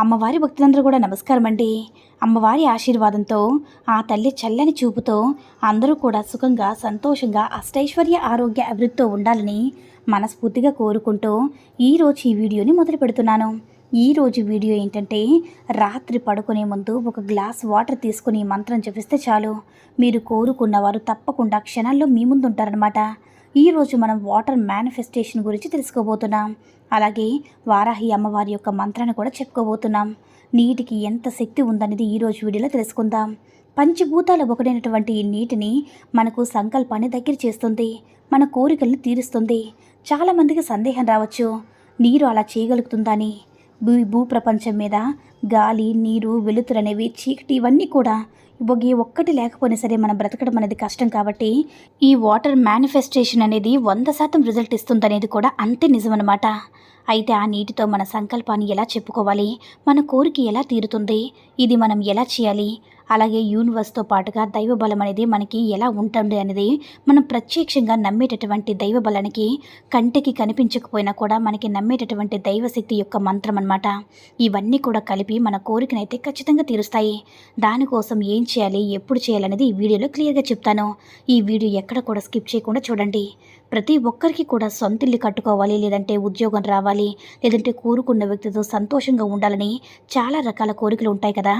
అమ్మవారి భక్తులందరూ కూడా నమస్కారం అండి. అమ్మవారి ఆశీర్వాదంతో ఆ తల్లి చల్లని చూపుతో అందరూ కూడా సుఖంగా సంతోషంగా అష్టైశ్వర్య ఆరోగ్య అభివృద్ధితో ఉండాలని మనస్ఫూర్తిగా కోరుకుంటూ ఈరోజు ఈ వీడియోని మొదలు పెడుతున్నాను. ఈరోజు వీడియో ఏంటంటే రాత్రి పడుకునే ముందు ఒక గ్లాస్ వాటర్ తీసుకుని మంత్రం జపిస్తే చాలు. మీరు కోరుకున్న వారు తప్పకుండా క్షణాల్లో మీ ముందు ఉంటారనమాట ఈరోజు మనం వాటర్ మేనిఫెస్టేషన్ గురించి తెలుసుకోబోతున్నాం. అలాగే వారాహి అమ్మవారి యొక్క మంత్రాన్ని కూడా చెప్పుకోబోతున్నాం. నీటికి ఎంత శక్తి ఉందనేది ఈరోజు వీడియోలో తెలుసుకుందాం. పంచభూతాల ఒకటైనటువంటి ఈ నీటిని మనకు సంకల్పాన్ని దగ్గర చేస్తుంది. మన కోరికలను తీరుస్తుంది. చాలామందికి సందేహం రావచ్చు. నీరు అలా చేయగలుగుతుందని భూ భూప్రపంచం మీద గాలి నీరు వెలుతురు అనేవి చీకటి ఇవన్నీ కూడా ఇవ్వగి ఒక్కటి లేకపోయినా సరే మనం బ్రతకడం అనేది కష్టం కాబట్టి ఈ వాటర్ మేనిఫెస్టేషన్ అనేది వంద శాతం రిజల్ట్ ఇస్తుందనేది కూడా అంతే నిజమన్నమాట. అయితే ఆ నీటితో మన సంకల్పాన్ని ఎలా చెప్పుకోవాలి? మన కోరిక ఎలా తీరుతుంది? ఇది మనం ఎలా చేయాలి? అలాగే యూనివర్స్తో పాటుగా దైవ బలం అనేది మనకి ఎలా ఉంటుంది అనేది మనం ప్రత్యక్షంగా నమ్మేటటువంటి దైవ బలానికి కంటికి కనిపించకపోయినా కూడా మనకి నమ్మేటటువంటి దైవశక్తి యొక్క మంత్రం అన్నమాట. ఇవన్నీ కూడా కలిపి మన కోరికనైతే ఖచ్చితంగా తీరుస్తాయి. దానికోసం ఏం చేయాలి ఎప్పుడు చేయాలనేది ఈ వీడియోలో క్లియర్గా చెప్తాను. ఈ వీడియో ఎక్కడ కూడా స్కిప్ చేయకుండా చూడండి. ప్రతి ఒక్కరికి కూడా సొంత ఇల్లు కట్టుకోవాలి లేదంటే ఉద్యోగం రావాలి లేదంటే కోరుకున్న వ్యక్తితో సంతోషంగా ఉండాలని చాలా రకాల కోరికలు ఉంటాయి కదా.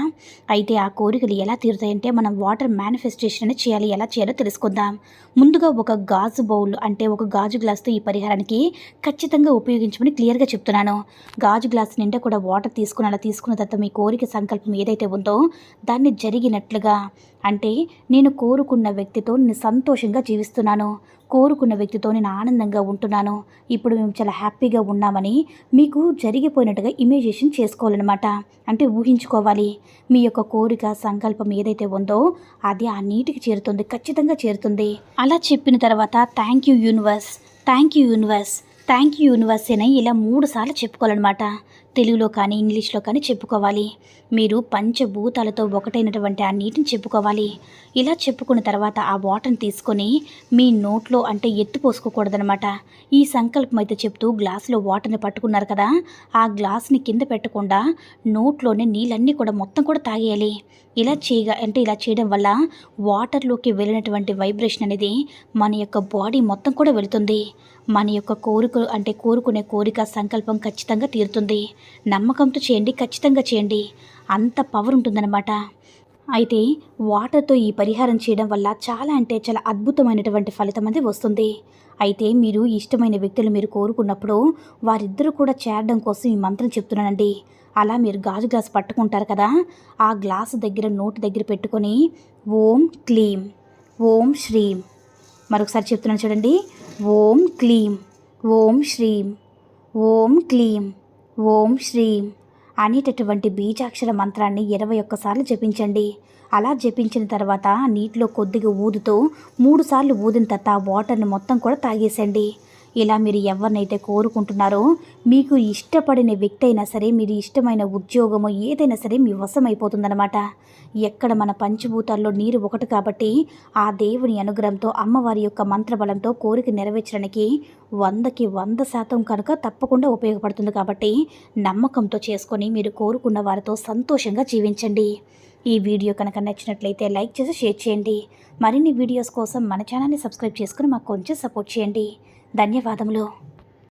అయితే ఆ కోరికలు ఎలా తీరుతాయంటే మనం వాటర్ మేనిఫెస్టేషన్ అని చేయాలి. ఎలా చేయాలో తెలుసుకుందాం. ముందుగా ఒక గాజు బౌల్ అంటే ఒక గాజు గ్లాస్తో ఈ పరిహారానికి ఖచ్చితంగా ఉపయోగించమని క్లియర్గా చెప్తున్నాను. గాజు గ్లాస్ నిండా కూడా వాటర్ తీసుకుని అలా తీసుకున్న తర్వాత మీ కోరిక సంకల్పం ఏదైతే ఉందో దాన్ని జరిగినట్లుగా అంటే నేను కోరుకున్న వ్యక్తితో నేను సంతోషంగా జీవిస్తున్నాను. కోరుకున్న వ్యక్తితో నేను ఆనందంగా ఉంటున్నాను. ఇప్పుడు మేము చాలా హ్యాపీగా ఉన్నామని మీకు జరిగిపోయినట్టుగా ఇమేజేషన్ చేసుకోవాలన్నమాట. అంటే ఊహించుకోవాలి. మీ యొక్క కోరిక సంకల్పం ఏదైతే ఉందో అది ఆ నీటికి చేరుతుంది ఖచ్చితంగా చేరుతుంది. అలా చెప్పిన తర్వాత thank you universe thank you universe thank you universe అని ఇలా మూడు సార్లు చెప్పుకోవాలన్నమాట. తెలుగులో కానీ ఇంగ్లీష్లో కానీ చెప్పుకోవాలి. మీరు పంచభూతాలతో ఒకటైనటువంటి ఆ నీటిని చెప్పుకోవాలి. ఇలా చెప్పుకున్న తర్వాత ఆ వాటర్ని తీసుకొని మీ నోట్లో అంటే ఎత్తు పోసుకోకూడదనమాట ఈ సంకల్పం అయితే చెప్తూ గ్లాసులో వాటర్ని పట్టుకున్నారు కదా ఆ గ్లాస్ని కింద పెట్టకుండా నోట్లోనే నీళ్ళన్నీ కూడా మొత్తం కూడా తాగేయాలి. ఇలా చేయగా అంటే ఇలా చేయడం వల్ల వాటర్లోకి వెళ్ళినటువంటి వైబ్రేషన్ అనేది మన యొక్క బాడీ మొత్తం కూడా వెళుతుంది. మన యొక్క కోరిక అంటే కోరుకునే కోరిక సంకల్పం ఖచ్చితంగా తీరుతుంది. నమ్మకంతో చేయండి ఖచ్చితంగా చేయండి. అంత పవర్ ఉంటుందన్నమాట. అయితే వాటర్తో ఈ పరిహారం చేయడం వల్ల చాలా అంటే చాలా అద్భుతమైనటువంటి ఫలితం అనేది వస్తుంది. అయితే మీరు ఇష్టమైన వ్యక్తులు మీరు కోరుకున్నప్పుడు వారిద్దరూ కూడా చేరడం కోసం ఈ మంత్రం చెప్తున్నానండి. అలా మీరు గాజు గ్లాస్ పట్టుకుంటారు కదా ఆ గ్లాసు దగ్గర నోటు దగ్గర పెట్టుకొని ఓం క్లీం ఓం శ్రీం. మరొకసారి చెప్తున్నాను చూడండి. ఓం క్లీం ఓం శ్రీం ఓం క్లీం. ఓం శ్రీం. అనేటటువంటి బీజాక్షర మంత్రాన్ని ఇరవై ఒక్కసార్లు జపించండి. అలా జపించిన తర్వాత నీటిలో కొద్దిగా ఊదుతూ మూడు సార్లు ఊదిన తర్వాత వాటర్ని మొత్తం కూడా తాగేసండి ఇలా మీరు ఎవరినైతే కోరుకుంటున్నారో మీకు ఇష్టపడిన వ్యక్తి అయినా సరే మీరు ఇష్టమైన ఉద్యోగము ఏదైనా సరే మీ వశం అయిపోతుందన్నమాట ఎక్కడ మన పంచభూతాల్లో నీరు ఒకటి కాబట్టి ఆ దేవుని అనుగ్రహంతో అమ్మవారి యొక్క మంత్రబలంతో కోరిక నెరవేర్చడానికి వందకి వంద శాతం కనుక తప్పకుండా ఉపయోగపడుతుంది కాబట్టి నమ్మకంతో చేసుకొని మీరు కోరుకున్న వారితో సంతోషంగా జీవించండి. ఈ వీడియో కనుక నచ్చినట్లయితే లైక్ చేసి షేర్ చేయండి. మరిన్ని వీడియోస్ కోసం మన ఛానల్ని సబ్స్క్రైబ్ చేసుకుని మాకు కొంచెం సపోర్ట్ చేయండి. ధన్యవాదములు.